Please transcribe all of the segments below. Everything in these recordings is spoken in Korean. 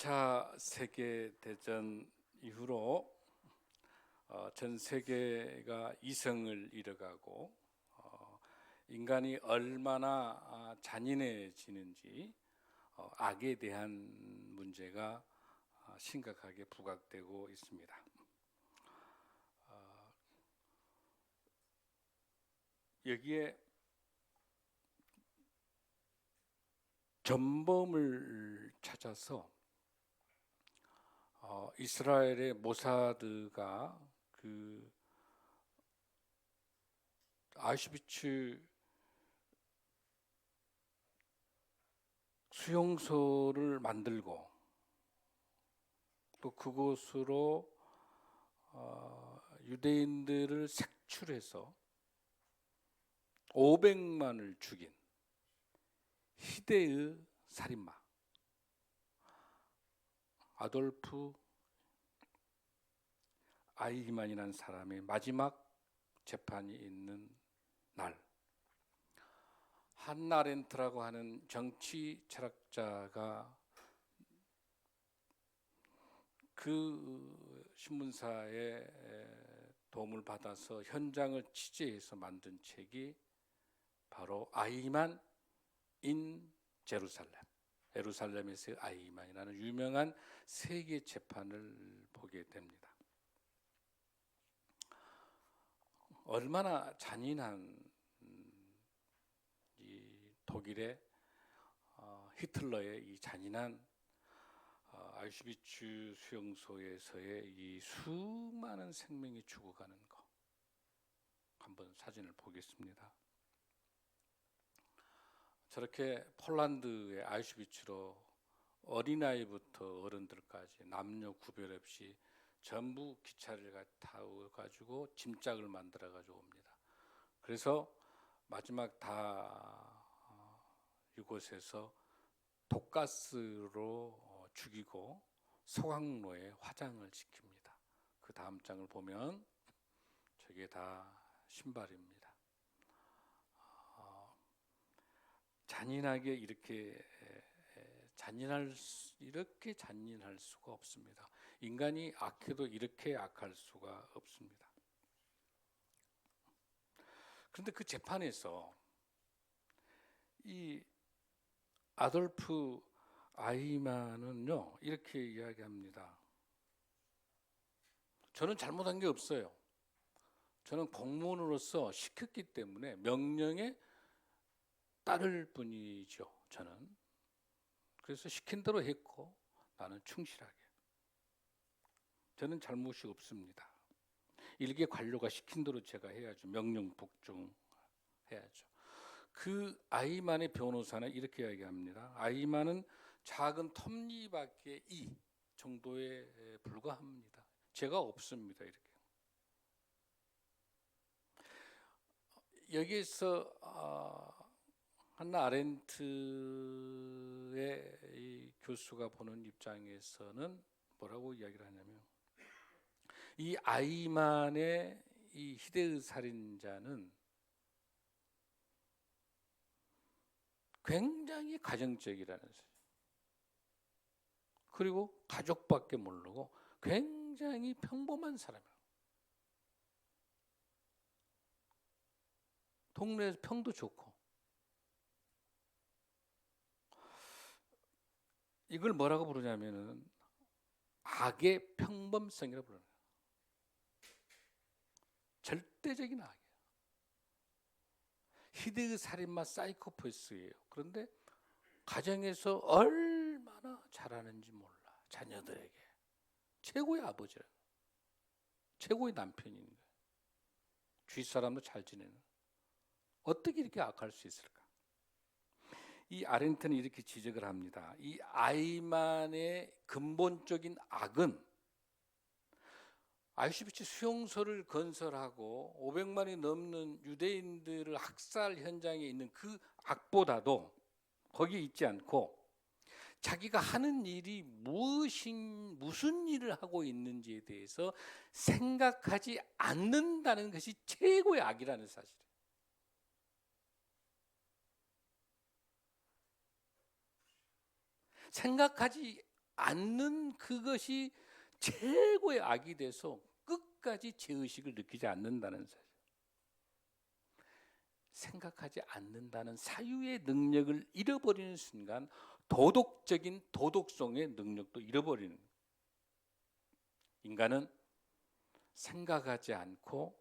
2차 세계 대전 이후로 어, 전 세계가 이성을 잃어가고 어, 인간이 얼마나 아, 잔인해지는지 어, 악에 대한 문제가 아, 심각하게 부각되고 있습니다. 어, 여기에 전범을 찾아서 어, 이스라엘의 모사드가 그 아슈비츠 수용소를 만들고 또 그곳으로 어, 유대인들을 색출해서 500만을 죽인 희대의 살인마 아돌프 아이히만이라는 사람의 마지막 재판이 있는 날. 한나렌트라고 하는 정치 철학자가 그 신문사의 도움을 받아서 현장을 취재해서 만든 책이 바로 아이만 인 제루살렘 예루살렘에서 아이만이라는 유명한 세계 재판을 보게 됩니다. 얼마나 잔인한 음, 이 독일의 어, 히틀러의 이 잔인한 어, 아우슈비츠 수용소에서의 이 수많은 생명이 죽어가는 거 한번 사진을 보겠습니다. 저렇게 폴란드의 아우슈비츠로 어린아이부터 어른들까지 남녀 구별 없이 전부 기차를 타고 가지고 짐짝을 만들어 가지고 옵니다. 그래서 마지막 다 어, 이곳에서 독가스로 어, 죽이고 소강로에 화장을 시킵니다. 그 다음 장을 보면 저게 다 신발입니다. 어, 잔인하게 이렇게 잔인할 수, 이렇게 잔인할 수가 없습니다. 인간이 악해도 이렇게 악할 수가 없습니다. 그런데 그 재판에서 이 아돌프 아이만은요 이렇게 이야기합니다. 저는 잘못한 게 없어요. 저는 공무원으로서 시켰기 때문에 명령에 따를 뿐이죠. 저는 그래서 시킨 대로 했고 나는 충실하게. 저는 잘못이 없습니다. 일개 관료가 시킨 대로 제가 해야죠. 명령 복종 해야죠. 그 아이만의 변호사는 이렇게 이야기합니다. 아이만은 작은 톱니바퀴 이 정도에 불과합니다. 제가 없습니다. 이렇게. 여기에서 어, 한나 아렌트의 교수가 보는 입장에서는 뭐라고 이야기를 하냐면 이 아이만의 이 희대의 살인자는 굉장히 가정적이라는 사실. 그리고 가족밖에 모르고 굉장히 평범한 사람이에요. 동네에서 평도 좋고. 이걸 뭐라고 부르냐면은 악의 평범성이라고 부르는 거예요. 절대적인 악이에요. 히데의 살인마 사이코패스예요. 그런데 가정에서 얼마나 잘하는지 몰라. 자녀들에게 최고의 아버지라. 최고의 남편인 거예요. 주위 사람도 잘 지내는. 어떻게 이렇게 악할 수 있을까? 이 아렌트는 이렇게 지적을 합니다. 이 아이만의 근본적인 악은 아이슈비츠 수용소를 건설하고 500만이 넘는 유대인들을 학살 현장에 있는 그 악보다도 거기에 있지 않고 자기가 하는 일이 무엇인 무슨 일을 하고 있는지에 대해서 생각하지 않는다는 것이 최고의 악이라는 사실이에요. 생각하지 않는 그것이 최고의 악이 돼서 끝까지 죄의식을 느끼지 않는다는 사실. 생각하지 않는다는 사유의 능력을 잃어버리는 순간 도덕적인 도덕성의 능력도 잃어버리는. 인간은 생각하지 않고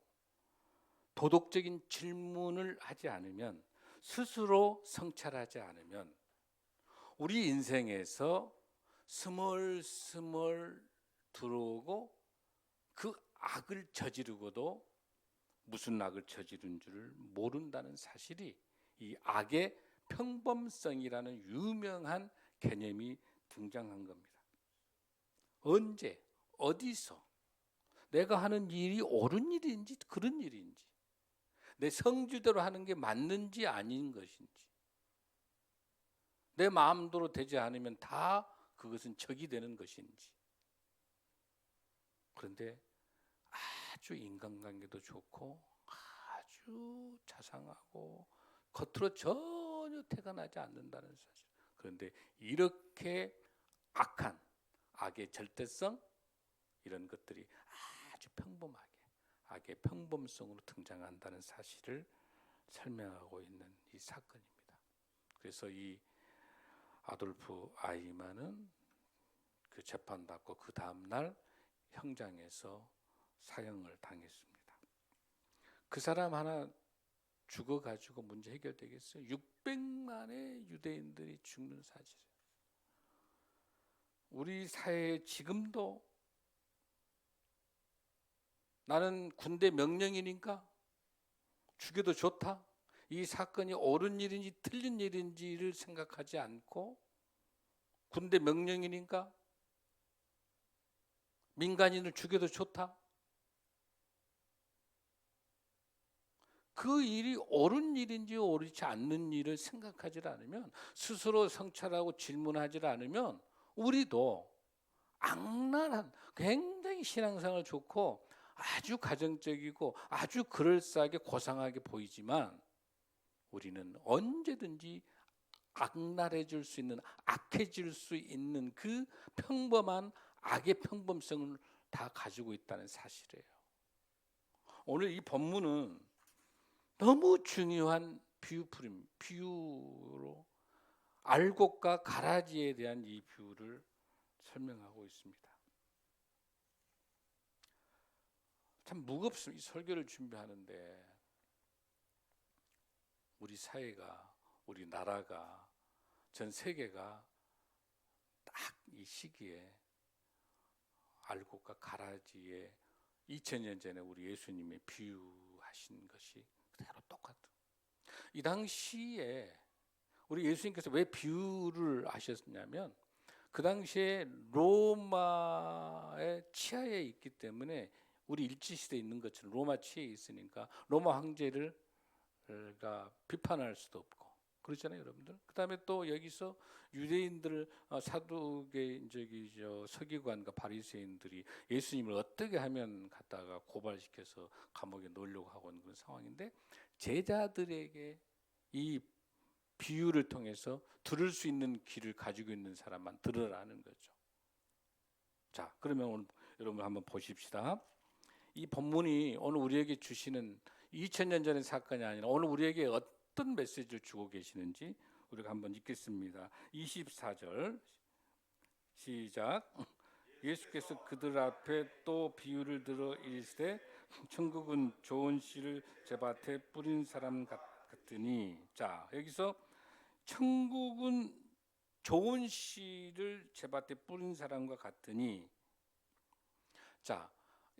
도덕적인 질문을 하지 않으면 스스로 성찰하지 않으면 우리 인생에서 스멀스멀 들어오고 그 악을 저지르고도 무슨 악을 저지른 줄을 모른다는 사실이 이 악의 평범성이라는 유명한 개념이 등장한 겁니다. 언제 어디서 내가 하는 일이 옳은 일인지 그런 일인지 내 성주대로 하는 게 맞는지 아닌 것인지 내 마음대로 되지 않으면 다 그것은 적이 되는 것인지 그런데 아주 인간관계도 좋고 아주 자상하고 겉으로 전혀 태가 나지 않는다는 사실 그런데 이렇게 악한 악의 절대성 이런 것들이 아주 평범하게 악의 평범성으로 등장한다는 사실을 설명하고 있는 이 사건입니다. 그래서 이 아돌프 아이만은 그 재판 받고 그 다음 날 형장에서 사형을 당했습니다. 그 사람 하나 죽어 가지고 문제 해결되겠어요? 600만의 유대인들이 죽는 사실이에요. 우리 사회에 지금도 나는 군대 명령이니까 죽여도 좋다. 이 사건이 옳은 일인지 틀린 일인지를 생각하지 않고 군대 명령이니까 민간인을 죽여도 좋다. 그 일이 옳은 일인지 옳지 않는 일을 생각하지 않으면 스스로 성찰하고 질문하지 않으면 우리도 악랄한 굉장히 신앙생활 좋고 아주 가정적이고 아주 그럴싸하게 고상하게 보이지만 우리는 언제든지 악랄해질 수 있는 악해질 수 있는 그 평범한 악의 평범성을 다 가지고 있다는 사실이에요. 오늘 이 본문은 너무 중요한 비유풀임, 비유로 알곡과 가라지에 대한 이 비유를 설명하고 있습니다. 참 무겁습니다. 이 설교를 준비하는데 우리 사회가 우리 나라가 전 세계가 딱 이 시기에 알곡과 가라지에 2000년 전에 우리 예수님이 비유하신 것이 그대로 똑같은. 이 당시에 우리 예수님께서 왜 비유를 하셨냐면 그 당시에 로마의 치하에 있기 때문에 우리 일제 시대에 있는 것처럼 로마 치에 있으니까 로마 황제를 가 비판할 수도 없고 그렇잖아요, 여러분들. 그다음에 또 여기서 유대인들 어, 사두개 저기 저 서기관과 바리새인들이 예수님을 어떻게 하면 갖다가 고발시켜서 감옥에 넣으려고 하고 있는 그런 상황인데 제자들에게 이 비유를 통해서 들을 수 있는 귀를 가지고 있는 사람만 들으라는 거죠. 자, 그러면 오늘 여러분 한번 보십시다. 이 본문이 오늘 우리에게 주시는 2000년 전의 사건이 아니라 오늘 우리에게 어떤 메시지를 주고 계시는지 우리가 한번 읽겠습니다. 24절 시작. 예수께서 그들 앞에 또 비유를 들어 이르시되 천국은 좋은 씨를 제 밭에 뿌린 사람 같으니 자 여기서 천국은 좋은 씨를 제 밭에 뿌린 사람과 같으니 자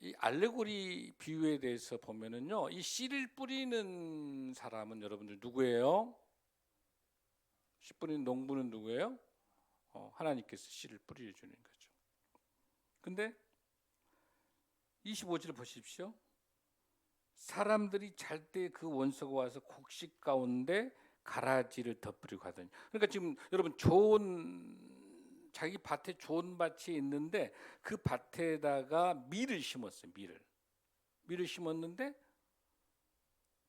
이 알레고리 비유에 대해서 보면은요, 이 씨를 뿌리는 사람은 여러분들 누구예요? 씨 뿌리는 농부는 누구예요? 어, 하나님께서 씨를 뿌려 주는 거죠. 근데 25절 보십시오. 사람들이 잘 때 그 원소가 와서 곡식 가운데 가라지를 덮으려고 하더니 그러니까 지금 여러분 좋은 자기 밭에 좋은 밭이 있는데 그 밭에다가 밀을 심었어요. 밀을. 밀을 심었는데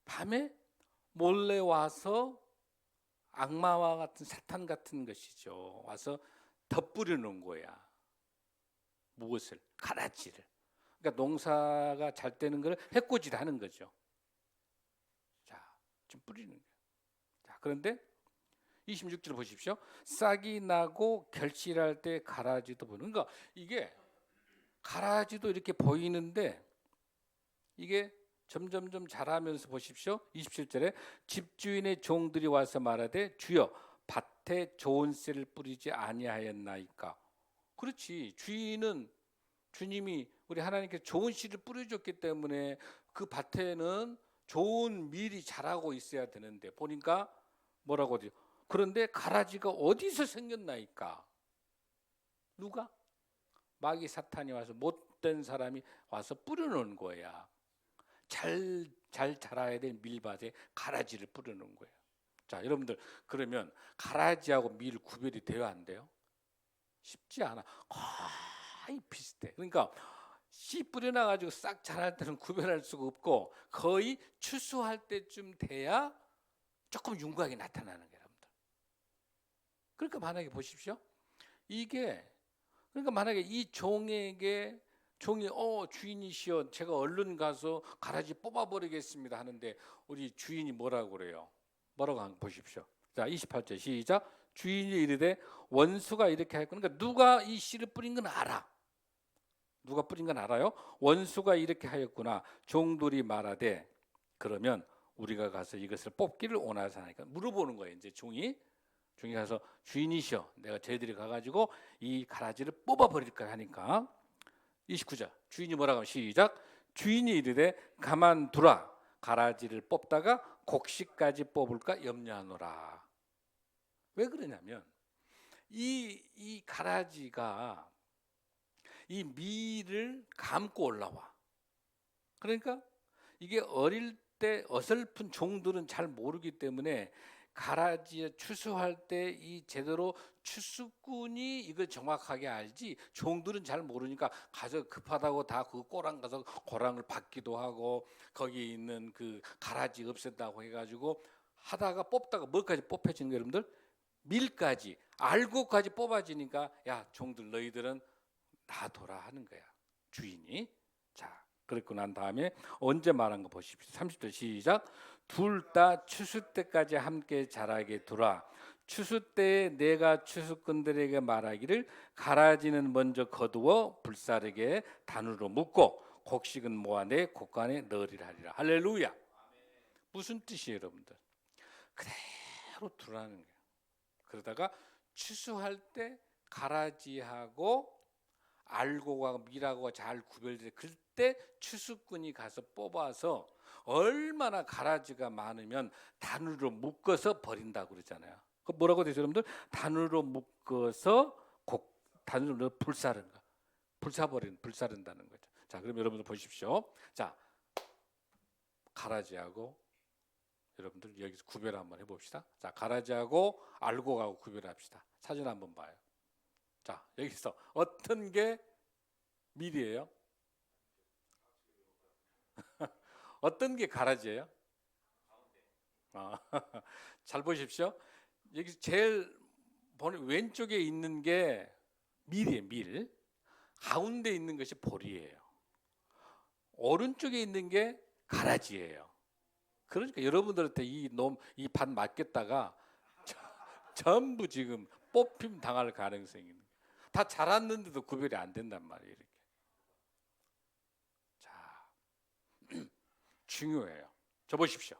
밤에 몰래 와서 악마와 같은 사탄 같은 것이죠. 와서 덧뿌려 놓은 거야. 무엇을? 가라지를. 그러니까 농사가 잘 되는 걸 해코지를 하는 거죠. 자, 좀 뿌리는 거예요. 자, 그런데 26절 보십시오. 싹이 나고 결실할 때 가라지도 보는. 그러니까 이게 가라지도 이렇게 보이는데 이게 점점점 자라면서 보십시오. 27절에 집주인의 종들이 와서 말하되 주여 밭에 좋은 씨를 뿌리지 아니하였나이까. 그렇지. 주인은 주님이 우리 하나님께 좋은 씨를 뿌려줬기 때문에 그 밭에는 좋은 밀이 자라고 있어야 되는데 보니까 뭐라고 하죠? 그런데 가라지가 어디서 생겼나이까? 누가? 마귀 사탄이 와서 못된 사람이 와서 뿌려놓은 거야. 잘, 잘 자라야 될 밀밭에 가라지를 뿌려놓은 거예요. 자, 여러분들 그러면 가라지하고 밀 구별이 돼야 안 돼요? 쉽지 않아. 거의 비슷해. 그러니까 씨 뿌려놔가지고 싹 자랄 때는 구별할 수가 없고 거의 추수할 때쯤 돼야 조금 윤곽이 나타나는 여러분들. 그러니까 만약에 보십시오. 이게 그러니까 만약에 이 종에게 종이 어 주인이시여 제가 얼른 가서 가라지 뽑아버리겠습니다 하는데 우리 주인이 뭐라고 그래요? 뭐라고 한번 보십시오. 자 28절 시작 주인이 이르되 원수가 이렇게 할 거니까 누가 이 씨를 뿌린 건 알아. 누가 뿌린 건 알아요? 원수가 이렇게 하였구나. 종들이 말하되 그러면 우리가 가서 이것을 뽑기를 원하사 하니까 물어보는 거예요. 이제 종이 종이 가서 주인이시여 내가 저희들이 가가지고 이 가라지를 뽑아버릴까 하니까. 29절. 주인이 뭐라고 하면 시작. 주인이 이르되 가만두라. 가라지를 뽑다가 곡식까지 뽑을까 염려하노라. 왜 그러냐면 이, 이 가라지가 이 밀을 감고 올라와. 그러니까 이게 어릴 때 어설픈 종들은 잘 모르기 때문에 가라지에 추수할 때 이 제대로 추수꾼이 이걸 정확하게 알지? 종들은 잘 모르니까 가서 급하다고 다 그 꼬랑 가서 고랑을 받기도 하고 거기 있는 그 가라지 없앤다고 해가지고 하다가 뽑다가 뭐까지 뽑혀지는 거 여러분들? 밀까지. 알고까지 뽑아지니까 야 종들 너희들은 놔둬라 하는 거야 주인이. 자 그랬고 난 다음에 언제 말한 거 보십시오. 30절 시작 둘 다 추수 때까지 함께 자라게 두라. 추수 때에 내가 추수꾼들에게 말하기를 가라지는 먼저 거두어 불사르게 단으로 묶고 곡식은 모아내 곡간에 넣으리라 하리라. 할렐루야. 무슨 뜻이에요, 여러분들? 그대로 두라는 거예요. 그러다가 추수할 때 가라지하고 알고가 밀하고 잘 구별돼. 그때 추수꾼이 가서 뽑아서 얼마나 가라지가 많으면 단으로 묶어서 버린다고 그러잖아요. 그 뭐라고 되죠, 여러분들? 단으로 묶어서 곡 단으로 불사른가, 불사버린, 불사른다는 거죠. 자, 그럼 여러분들 보십시오. 자, 가라지하고 여러분들 여기서 구별 한번 해봅시다. 자, 가라지하고 알고가고 구별합시다. 사진 한번 봐요. 자, 여기서 어떤 게 밀이에요? 어떤 게 가라지예요? 아, 잘 보십시오. 여기 제일 왼쪽에 있는 게 밀이에요, 밀. 가운데 있는 것이 보리예요. 오른쪽에 있는 게 가라지예요. 그러니까 여러분들한테 이 놈, 이밭 맡겼다가 전부 지금 뽑힘 당할 가능성이 있는 거예요. 다 자랐는데도 구별이 안 된단 말이에요. 이렇게. 중요해요. 저 보십시오.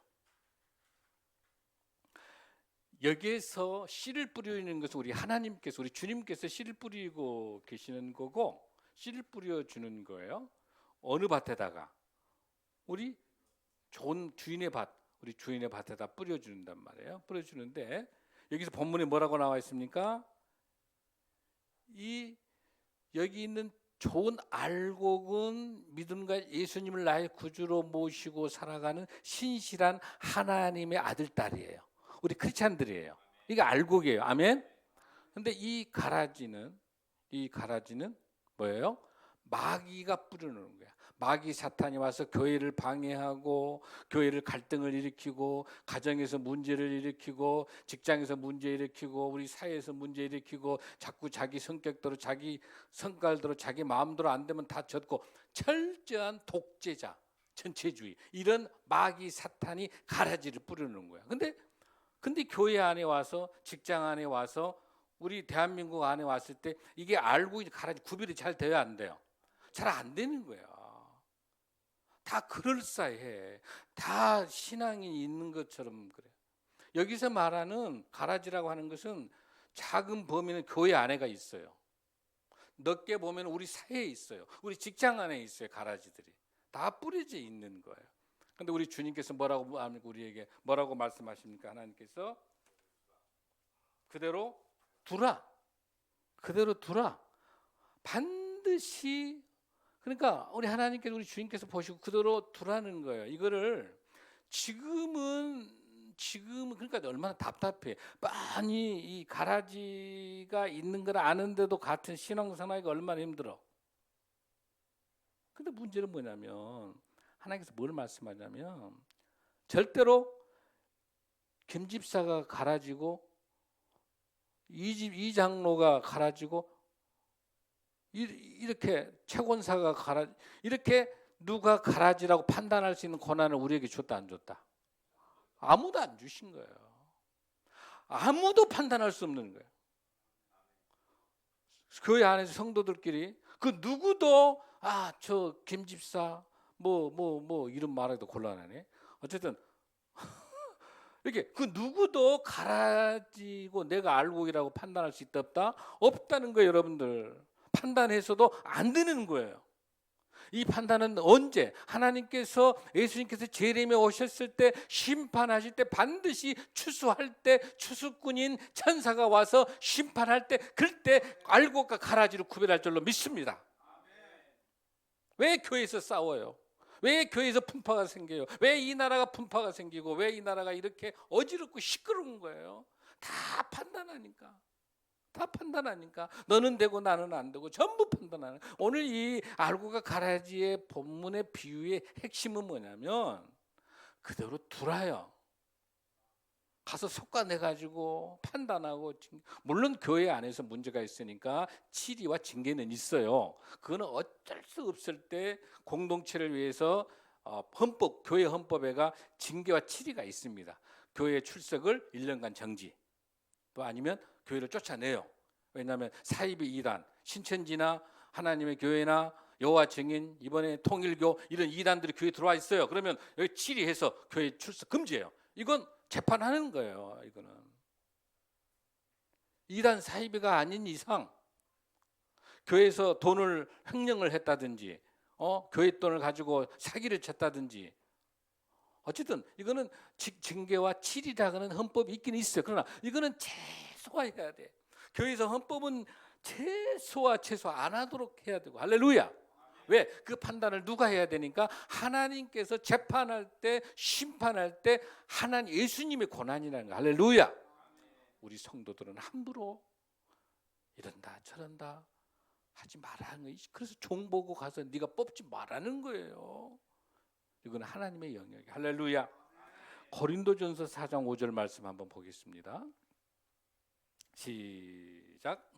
여기에서 씨를 뿌리는 것은 우리 하나님께서 우리 주님께서 씨를 뿌리고 계시는 거고 씨를 뿌려 주는 거예요. 어느 밭에다가 우리 좋은 주인의 밭, 우리 주인의 밭에다 뿌려 준단 말이에요. 뿌려 주는데 여기서 본문에 뭐라고 나와 있습니까? 이 여기 있는 좋은 알곡은 믿음과 예수님을 나의 구주로 모시고 살아가는 신실한 하나님의 아들 딸이에요. 우리 크리스찬들이에요. 이게 알곡이에요. 아멘. 근데 이 가라지는 이 가라지는 뭐예요? 마귀가 뿌려놓은 거야. 마귀 사탄이 와서 교회를 방해하고 교회를 갈등을 일으키고 가정에서 문제를 일으키고 직장에서 문제 일으키고 우리 사회에서 문제 일으키고 자꾸 자기 성격대로 자기 성깔대로 자기 마음대로 안 되면 다 젖고 철저한 독재자 전체주의 이런 마귀 사탄이 가라지를 뿌리는 거야. 근데 근데 교회 안에 와서 직장 안에 와서 우리 대한민국 안에 왔을 때 이게 알고 가라지 구별이 잘 돼야 안 돼요. 잘 안 되는 거야. 다 그럴싸해. 다 신앙이 있는 것처럼 그래. 여기서 말하는 가라지라고 하는 것은 작은 범위는 교회 안에가 있어요. 넓게 보면 우리 사회에 있어요. 우리 직장 안에 있어요. 가라지들이 다 뿌려져 있는 거예요. 근데 우리 주님께서 뭐라고? 우리에게 뭐라고 말씀하십니까? 하나님께서 그대로 두라. 그대로 두라. 반드시 그러니까 우리 하나님께서 우리 주님께서 보시고 그대로 두라는 거예요. 이거를 지금은 지금 그러니까 얼마나 답답해. 뻔히 이 가라지가 있는 걸 아는데도 같은 신앙 생활이 얼마나 힘들어. 근데 문제는 뭐냐면 하나님께서 뭘 말씀하냐면 절대로 김 집사가 가라지고 이 집 이 장로가 가라지고 이- 이렇게 최권사가 가라 이렇게 누가 가라지라고 판단할 수 있는 권한을 우리에게 줬다 안 줬다 아무도 안 주신 거예요. 아무도 판단할 수 없는 거예요. 교회 안에서 성도들끼리 그 누구도 아 저 김 집사 뭐 뭐뭐 이름 말해도 곤란하네. 어쨌든 이렇게 그 누구도 가라지고 내가 알고이라고 판단할 수 있다 없다 없다는 거예요, 여러분들. 판단해서도 안 되는 거예요. 이 판단은 언제 하나님께서 예수님께서 제림에 오셨을 때 심판하실 때 반드시 추수할 때 추수꾼인 천사가 와서 심판할 때 그때 알고가 가라지를 구별할 줄로 믿습니다. 왜 교회에서 싸워요? 왜 교회에서 분파가 생겨요? 왜 이 나라가 분파가 생기고 왜 이 나라가 이렇게 어지럽고 시끄러운 거예요? 다 판단하니까. 다 판단하니까 너는 되고 나는 안 되고 전부 판단하는. 오늘 이 알고가 가라지의 본문의 비유의 핵심은 뭐냐면 그대로 두라요. 가서 속가내 가지고 판단하고 징- 물론 교회 안에서 문제가 있으니까 치리와 징계는 있어요. 그거는 어쩔 수 없을 때 공동체를 위해서 어, 헌법 교회 헌법에가 징계와 치리가 있습니다. 교회 출석을 1년간 정지. 또 아니면 교회를 쫓아내요. 왜냐하면 사이비 이단, 신천지나 하나님의 교회나 여호와 증인 이번에 통일교 이런 이단들이 교회 들어와 있어요. 그러면 여기 치리해서 교회 출석 금지예요. 이건 재판하는 거예요. 이거는 이단 사이비가 아닌 이상 교회에서 돈을 횡령을 했다든지 어 교회 돈을 가지고 사기를 쳤다든지 어쨌든 이거는 직- 징계와 치리라는 헌법이 있긴 있어요. 그러나 이거는 최소화해야 돼. 교회에서 헌법은 최소화 최소 안 하도록 해야 되고 할렐루야. 왜? 그 판단을 누가 해야 되니까 하나님께서 재판할 때 심판할 때 하나님 예수님의 권한이라는 거. 할렐루야. 우리 성도들은 함부로 이런다 저런다 하지 말라는 거예요. 그래서 종 보고 가서 네가 뽑지 말라는 거예요. 이건 하나님의 영역이 할렐루야. 고린도전서 4장 5절 말씀 한번 보겠습니다. 시작.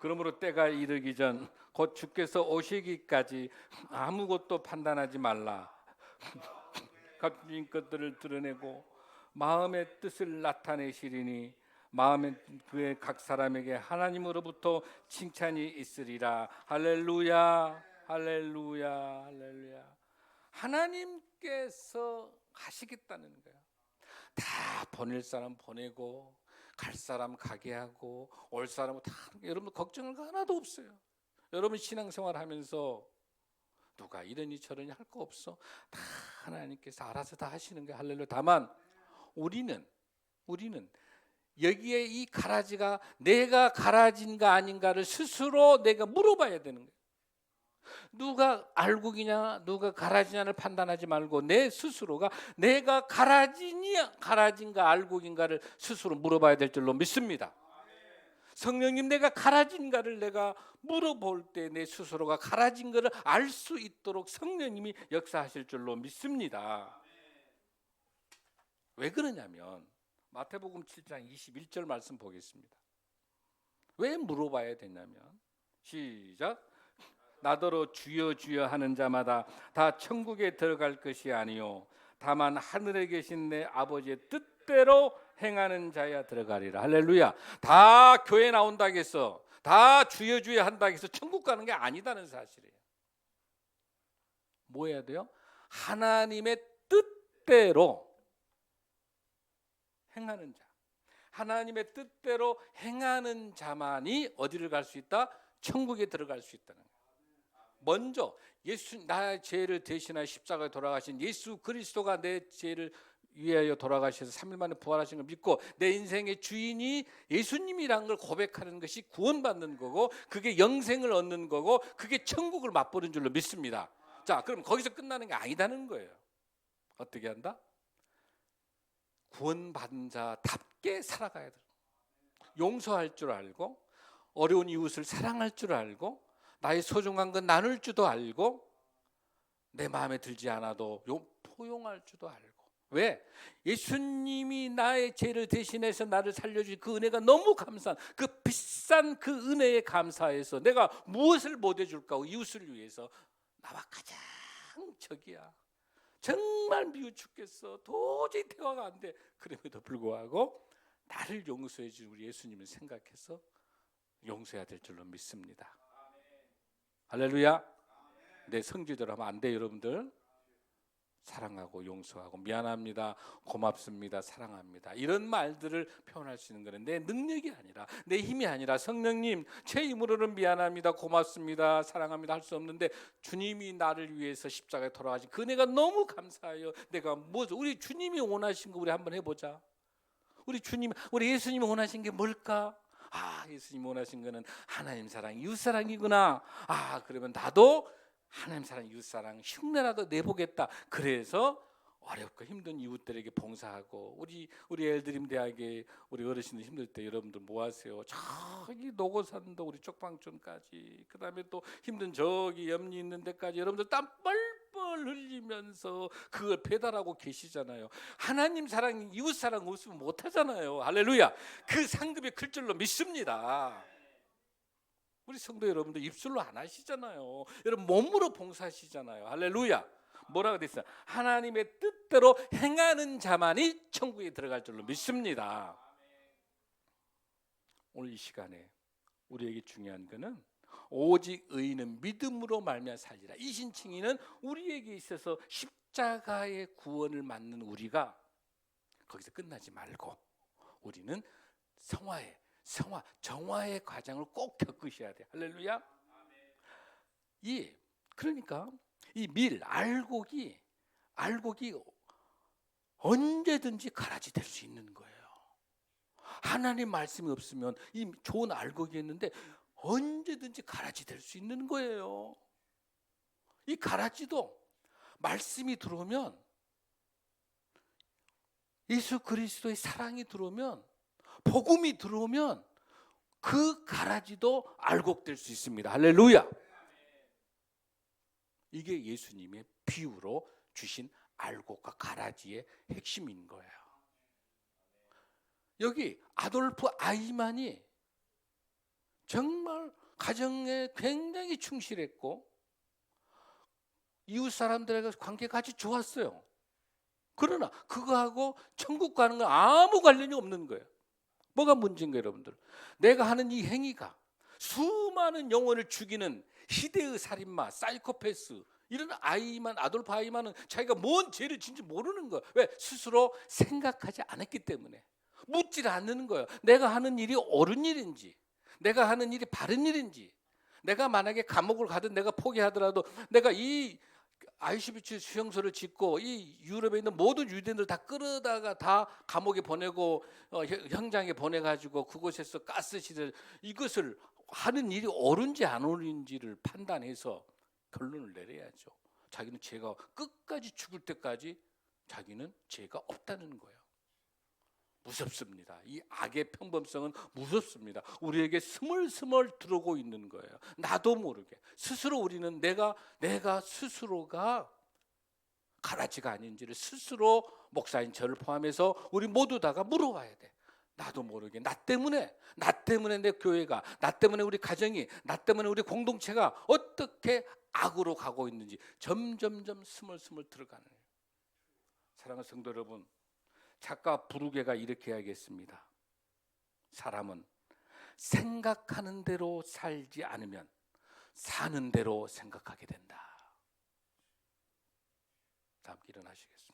그러므로 때가 이르기 전 곧 주께서 오시기까지 아무것도 판단하지 말라. 각주인 것들을 드러내고 마음의 뜻을 나타내시리니 마음의 그의 각 사람에게 하나님으로부터 칭찬이 있으리라. 할렐루야. 할렐루야. 할렐루야. 하나님께서 하시겠다는 거야. 다 보낼 사람 보내고 갈 사람 가게 하고 올 사람 다 여러분 걱정할 거 하나도 없어요. 여러분 신앙생활 하면서 누가 이러니 저러니 할 거 없어. 다 하나님께서 알아서 다 하시는 거야. 할렐루야. 다만 우리는 우리는 여기에 이 가라지가 내가 가라진가 아닌가를 스스로 내가 물어봐야 되는 거예요. 누가 알고기냐 누가 가라지냐를 판단하지 말고 내 스스로가 내가 가라지냐 가라진가 알고긴가를 스스로 물어봐야 될 줄로 믿습니다. 성령님 내가 가라진가를 내가 물어볼 때 내 스스로가 가라진 것을 알 수 있도록 성령님이 역사하실 줄로 믿습니다. 왜 그러냐면 마태복음 7장 21절 말씀 보겠습니다. 왜 물어봐야 되냐면 시작 나더러 주여 주여 하는 자마다 다 천국에 들어갈 것이 아니요. 다만 하늘에 계신 내 아버지의 뜻대로 행하는 자야 들어가리라. 할렐루야. 다 교회 나온다겠어 다 주여 주여 한다겠어 천국 가는 게 아니다는 사실이에요. 뭐 해야 돼요? 하나님의 뜻대로 행하는 자. 하나님의 뜻대로 행하는 자만이 어디를 갈 수 있다? 천국에 들어갈 수 있다는 거예요 먼저 예수 나의 죄를 대신하여 십자가에 돌아가신 예수 그리스도가 내 죄를 위하여 돌아가셔서 3일 만에 부활하신 걸 믿고 내 인생의 주인이 예수님이라는 걸 고백하는 것이 구원받는 거고 그게 영생을 얻는 거고 그게 천국을 맛보는 줄로 믿습니다. 자, 그럼 거기서 끝나는 게 아니다는 거예요. 어떻게 한다? 구원받은 자답게 살아가야 돼. 용서할 줄 알고 어려운 이웃을 사랑할 줄 알고 나의 소중한 건 나눌 줄도 알고 내 마음에 들지 않아도 요- 포용할 줄도 알고. 왜? 예수님이 나의 죄를 대신해서 나를 살려주신 그 은혜가 너무 감사한 그 비싼 그 은혜에 감사해서 내가 무엇을 못 해줄까 이웃을 위해서 나와 가장 적이야. 정말 미워 죽겠어. 도저히 대화가 안 돼. 그럼에도 불구하고 나를 용서해 준 우리 예수님을 생각해서 용서해야 될 줄로 믿습니다. 할렐루야. 내 성질대로 하면 안 돼, 여러분들. 사랑하고 용서하고 미안합니다. 고맙습니다. 사랑합니다. 이런 말들을 표현할 수 있는 거는 내 능력이 아니라 내 힘이 아니라 성령님 제 힘으로는 미안합니다. 고맙습니다. 사랑합니다. 할 수 없는데 주님이 나를 위해서 십자가에 돌아가신 그 은혜가 너무 감사해요. 내가 뭐 우리 주님이 원하신 거 우리 한번 해 보자. 우리 주님 우리 예수님이 원하신 게 뭘까? 아, 예수님 원하신 거는 하나님 사랑, 이웃 사랑이구나. 아, 그러면 나도 하나님 사랑, 이웃 사랑 흉내라도 내보겠다. 그래서 어렵고 힘든 이웃들에게 봉사하고 우리 우리 엘드림 대학에 우리 어르신들 힘들 때 여러분들 뭐 하세요? 저기 노고산도 우리 쪽방촌까지 그다음에 또 힘든 저기 염리 있는 데까지 여러분들 땀뻘 뻘 흘리면서 그걸 배달하고 계시잖아요. 하나님 사랑, 이웃 사랑 없으면 못 하잖아요. 할렐루야. 그 상급이 클 줄로 믿습니다. 우리 성도 여러분들 입술로 안 하시잖아요. 여러분 몸으로 봉사하시잖아요. 할렐루야. 뭐라고 돼 있어요? 하나님의 뜻대로 행하는 자만이 천국에 들어갈 줄로 믿습니다. 오늘 이 시간에 우리에게 중요한 것은 오직 의인은 믿음으로 말미암아 살리라. 이 신칭이는 우리에게 있어서 십자가의 구원을 맞는 우리가 거기서 끝나지 말고 우리는 성화의 성화 정화의 과정을 꼭 겪으셔야 돼. 할렐루야. 이 그러니까 이 밀 알곡이 알곡이 언제든지 가라지 될 수 있는 거예요. 하나님 말씀이 없으면 이 좋은 알곡이 있는데 언제든지 가라지 될 수 있는 거예요. 이 가라지도 말씀이 들어오면 예수 그리스도의 사랑이 들어오면 복음이 들어오면 그 가라지도 알곡될 수 있습니다. 할렐루야. 이게 예수님의 비유로 주신 알곡과 가라지의 핵심인 거예요. 여기 아돌프 아이만이 정말 가정에 굉장히 충실했고 이웃 사람들과 관계가 아주 좋았어요. 그러나 그거하고 천국 가는 건 아무 관련이 없는 거예요. 뭐가 문제인가요, 여러분들? 내가 하는 이 행위가 수많은 영혼을 죽이는 희대의 살인마, 사이코패스 이런 아이만 아돌프 아이만은 자기가 뭔 죄를 진지 모르는 거야. 왜? 스스로 생각하지 않았기 때문에 묻질 않는 거예요. 내가 하는 일이 옳은 일인지, 내가 하는 일이 바른 일인지, 내가 만약에 감옥을 가든 내가 포기하더라도 내가 이 아이슈비츠 수용소를 짓고 이 유럽에 있는 모든 유대인들 다 끌어다가 다 감옥에 보내고 어, 현- 현장에 보내가지고 그곳에서 가스실을 이것을 하는 일이 옳은지 안 옳은지를 판단해서 결론을 내려야죠. 자기는 죄가 끝까지 죽을 때까지 자기는 죄가 없다는 거예요. 무섭습니다. 이 악의 평범성은 무섭습니다. 우리에게 스멀스멀 들어오고 있는 거예요. 나도 모르게 스스로 우리는 내가 내가 스스로가 가라지가 아닌지를 스스로 목사인 저를 포함해서 우리 모두 다가 물어봐야 돼. 나도 모르게 나 때문에 나 때문에 내 교회가 나 때문에 우리 가정이 나 때문에 우리 공동체가 어떻게 악으로 가고 있는지 점점점 스멀스멀 들어가는. 사랑하는 성도 여러분, 작가 부르게가 이렇게 이야기했습니다. 사람은 생각하는 대로 살지 않으면 사는 대로 생각하게 된다. 다 함께 일어나시겠습니다.